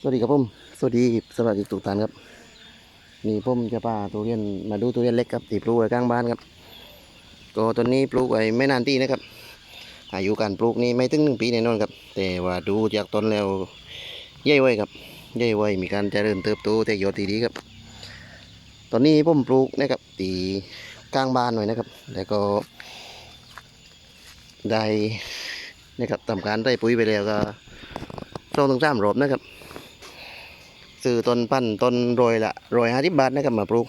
สวัสดีครับผมสวัสดีสวัสดีทุกท่านครับนี่ผมจะพาทุเรียนมาดูทุเรียนเล็กครับที่ปลูกไว้ข้างบ้านครับก็ต้นนี้ปลูกไว้ไม่นานที่นะครับ อายุการปลูกนี่ไม่ถึงหนึ่งปีแน่นอนครับ แต่ว่าดูจากต้นแล้วใหญ่ไว้ครับใหญ่ไว้มีการเจริญเติบโตแต่ยอดที่ดีครับ ตอนนี้ผมปลูกนะครับตีกลางบ้านหน่อยนะครับ แล้วก็ได้นะครับทำการได้ปุ๋ยไปแล้วก็สองถึงสามรอบนะครับ ซื้อต้นพันต้นโรยละโรยห้าสิบบาทนะครับมาปลูก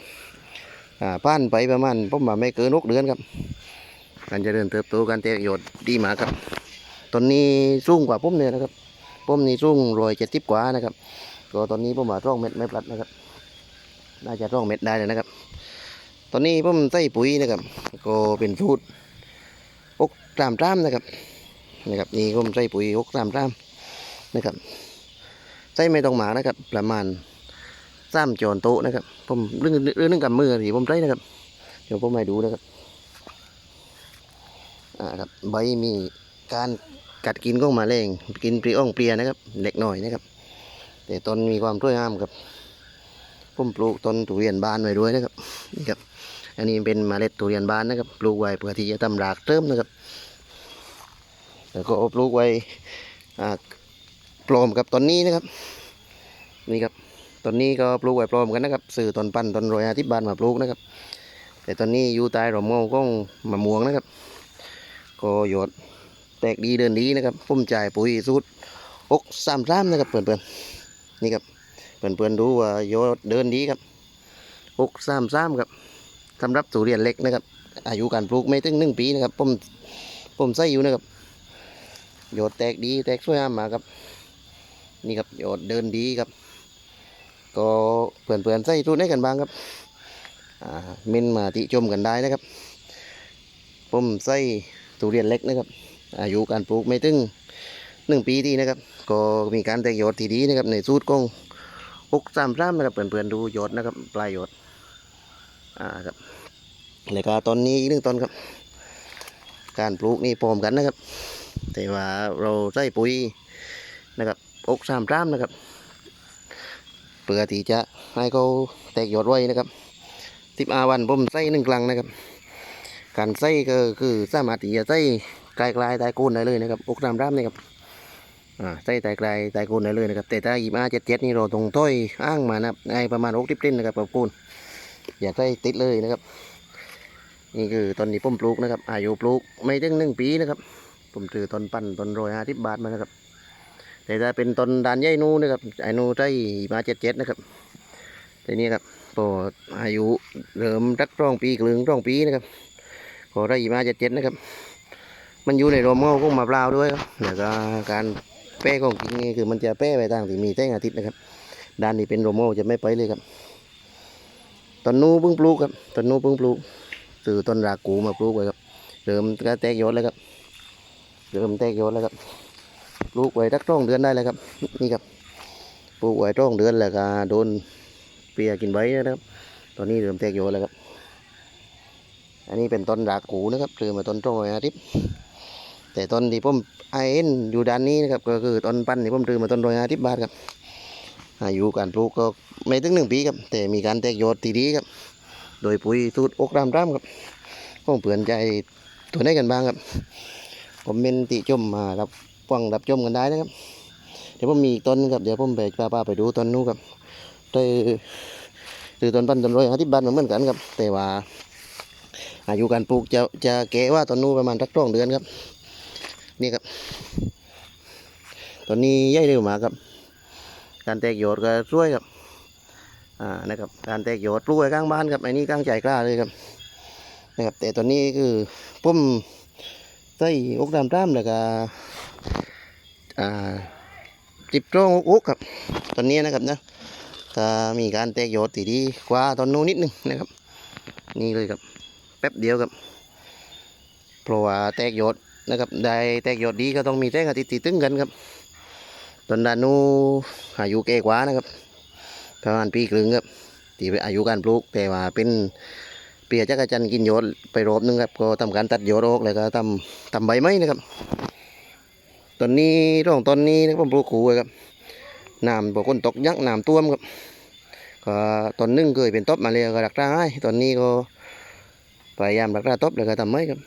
อ่าพันไปประมาณผมว่าไม่เกินหกเดือนครับการเจริญเติบโตการแตกยอดดีมากครับต้นนี้สูงกว่าผมเนี่ยนะครับผมนี่สูงโรยเจ็ดสิบกว่านะครับก็ตอนนี้ผมว่าร่องเม็ดไม่ปลัดนะครับน่าจะร่องเม็ดได้เลยนะครับ ตอนนี้ผมใส่ปุ๋ยนะครับ ก็เป็นสูตรอกตามตามนะครับนะครับนี่ผมใส่ปุ๋ยอกตามตามนะครับ ใส่ไม่ต้องหมานะครับ ประมาณสามจอนโต๊ะนะครับ ผมเรื่องเรื่องกับมือที่ผมใช้นะครับ เดี๋ยวผมให้ดูนะครับอ่าครับใบมีการกัดกินก้องมาแรงกินปลีอ่องเปลียนะครับเล็กหน่อยนะครับ แต่ต้นมีความสวยงามครับผมปลูกต้นทุเรียนบานไว้ด้วยนะครับนี่ครับ อันนี้เป็นเมล็ดทุเรียนบานนะครับปลูกไว้เพื่อที่จะทำรากเติมนะครับแล้วก็ปลูกไว้อ่า ปลอมกับต้นนี้นะครับ นี่ครับต้นนี้ก็ปลูกไว้ปลอมกันนะครับสื่อต้นปั้นต้นโรยอาทิตย์บานมาปลูกนะครับ แต่ต้นนี้อยู่ใต้ร่มเงาของมะม่วงนะครับ ก็หยดแตกดีเดินดีนะครับพุ่มจ่ายปุ๋ยสูตรอกสามสามนะครับเพื่อนๆนี่ครับเพื่อนๆดูว่าโยดเดินดีครับอกสามสามครับสำหรับทุเรียนเล็กนะครับ อายุการปลูกไม่ถึงหนึ่งปีนะครับผมผมใส่อยู่นะครับโยดแตกดีแตกสวยงามมากครับ นี่ครับโยดเดินดีครับ ก็เพื่อนเพื่อนๆใส่รุ่นให้กันบ้างครับอ่าเมินมาติชมกันได้นะครับผมใส่ทุเรียนเล็กนะครับ อายุการปลูกไม่ถึงหนึ่งปีที่นะครับ ก็มีการแตกยอดที่ดีนะครับ ในสูตรของหกสามสามนะครับเพื่อนเพื่อนๆดูยอดนะครับ ปลายยอดอ่าครับแล้วก็ตอนนี้อีกหนึ่งต้นครับ การปลูกนี่พร้อมกันนะครับ แต่ว่าเราใส่ปุ๋ยนะครับ อกสามรามนะครับเพื่อที่จะให้เขาแตกยอดไว้นะครับสิบอาวันผมใส่หนึ่งครั้งนะครับ การใส่ก็คือสามารถที่จะใส่กลายกลๆตายโกนได้เลยนะครับอกสามรามนี่ครับใส่ตายกลตายโกนได้เลยนะครับ แต่ถ้ายิบอาเจ็ดเจ็ดนี่เราตรงต้อยอ้างมานะครับในประมาณหกทิปลิ้นนะครับกับโกนอย่าใส่ติดเลยนะครับ นี่คือตอนนี้ผมปลูกนะครับอายุปลูกไม่ถึงหนึ่งปีนะครับ ผมซื้อต้นปั่นต้นโรยห้าสิบบาทมานะครับ แต่ถ้าเป็นต้นดานใหญ่นูนะครับไอ้นูได้มาเจ็ดเจ็ดนะครับแต่นี่ครับพอดอายุเริ่มรักร่องปีกลึงร่องปีนะครับพอได้มาเจ็ดเจ็ดนะครับ มันอยู่ในโรมเงาของมะพร้าวด้วยครับแล้วก็การแป้ของกิ่งนี่คือมันจะแป้ไปทางที่มีแท่งอาทิตย์นะครับด้านนี้เป็นโรมาจะไม่ไปเลยครับต้นนูเพิ่งปลูกครับต้นนูเพิ่งปลูกซื้อต้นรากูมาปลูกไว้ครับเริ่มก็แตกยอดแล้วครับเริ่มแตกยอดแล้วครับ ปลูกไว้สักร่องเดือนได้เลยครับ นี่ครับปลูกไว้ร่องเดือนแล้วก็โดนเปียกินใบนะครับ ตอนนี้เริ่มแตกโยนแล้วครับ อันนี้เป็นต้นรากกูนะครับคือมาต้นโตอยอาทิตย์แต่ต้นที่ผมไอเอ็นอยู่ด้านนี้นะครับก็คือต้นปั้นที่ผมซื้อมาต้นโรยอาทิตย์บาทครับอายุการปลูกก็ไม่ถึงหนึ่งปีครับ แต่มีการแตกยอดที่ดีครับ โดยปุ๋ยสูตรอกรามรามครับของเผื่อนใจตัวไหนกันบ้างครับผมเป็นติชมมารับ ฟังรับชมกันได้นะครับ เดี๋ยวผมมีอีกต้นครับเดี๋ยวผมไปพาป้าไปดูต้นนู้นครับได้คือต้นพันต้นร้อยอาทิตย์บ้านเหมือนกันครับ แต่ว่า อายุการปลูกจะจะแก่ว่าต้นนู้นประมาณสักสองเดือนครับ นี่ครับต้นนี้ใหญ่เร็วมากครับ การแตกยอดก็สวยครับอ่านะครับการแตกยอดปลูกไว้ข้างบ้านครับไอันนี้ข้างใจกล้าเลยครับนะครับแต่ตอนนี้คือผมใส่อกดำด้ามแล้วก็อ่า จิบโจ้งอุกครับ ตอนนี้นะครับนะก็มีการแตกยอดตีดีกว่าตอนนู้นนิดนึงนะครับ นี่เลยครับแป๊บเดียวครับเพราะว่าแตกยอดนะครับได้แตกยอดดีก็ต้องมีแตกอาทิตย์ตีตึงกันครับตอนด้านนู้นอายุแก่กว่านะครับประมาณปีครึ่งครับที่อายุการปลูกแต่ว่าเป็นเปียจักรจันกินยอดไปรอบนึงครับก็ทำการตัดยอดออกแล้วก็ทำทำใบไม้นะครับ ตอนนี้ร่องตอนนี้นะผมปลูกขูครับน้ำบอกคนตกยักษ์น้ำท่วมครับก็ตอนนึ่งเคยเป็นตบมาเลยก็รักษาให้ตอนนี้ก็พยายามรักษาตบแล้วก็ทำไม่ครับ